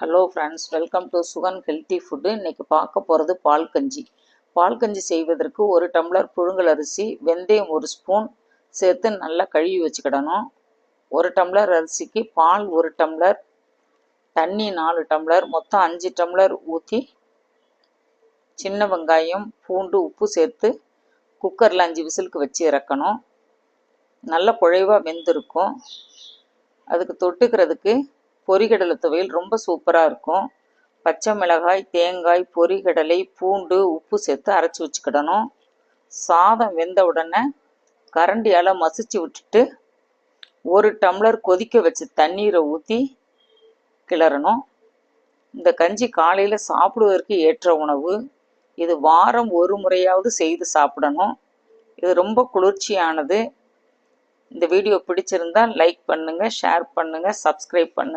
Hello friends welcome to Sugan healthy food இன்றைக்கி பார்க்க போகிறது பால் கஞ்சி. பால் கஞ்சி செய்வதற்கு ஒரு டம்ளர் புழுங்கல் அரிசி வெந்தயம் ஒரு ஸ்பூன் சேர்த்து நல்லா கழுவி வச்சுக்கிடணும். ஒரு டம்ளர் அரிசிக்கு பால் ஒரு டம்ளர் தண்ணி நாலு டம்ளர் மொத்தம் அஞ்சு டம்ளர் ஊற்றி சின்ன வெங்காயம் பூண்டு உப்பு சேர்த்து குக்கரில் அஞ்சு விசிலுக்கு வச்சு இறக்கணும். நல்ல குழைவாக வெந்திருக்கும். அதுக்கு தொட்டுக்கிறதுக்கு பொரிகடலை துவையல் ரொம்ப சூப்பராக இருக்கும். பச்சை மிளகாய் தேங்காய் பொரிகடலை பூண்டு உப்பு சேர்த்து அரைச்சி வச்சுக்கிடணும். சாதம் வெந்த உடனே கரண்டியால் மசிச்சு விட்டுட்டு ஒரு டம்ளர் கொதிக்க வச்சு தண்ணீரை ஊற்றி கிளறணும். இந்த கஞ்சி காலையில் சாப்பிடுவதற்கு ஏற்ற உணவு. இது வாரம் ஒரு முறையாவது செய்து சாப்பிடணும். இது ரொம்ப குளிர்ச்சியானது. இந்த வீடியோ பிடிச்சிருந்தால் லைக் பண்ணுங்கள் ஷேர் பண்ணுங்கள் சப்ஸ்கிரைப் பண்ணுங்கள்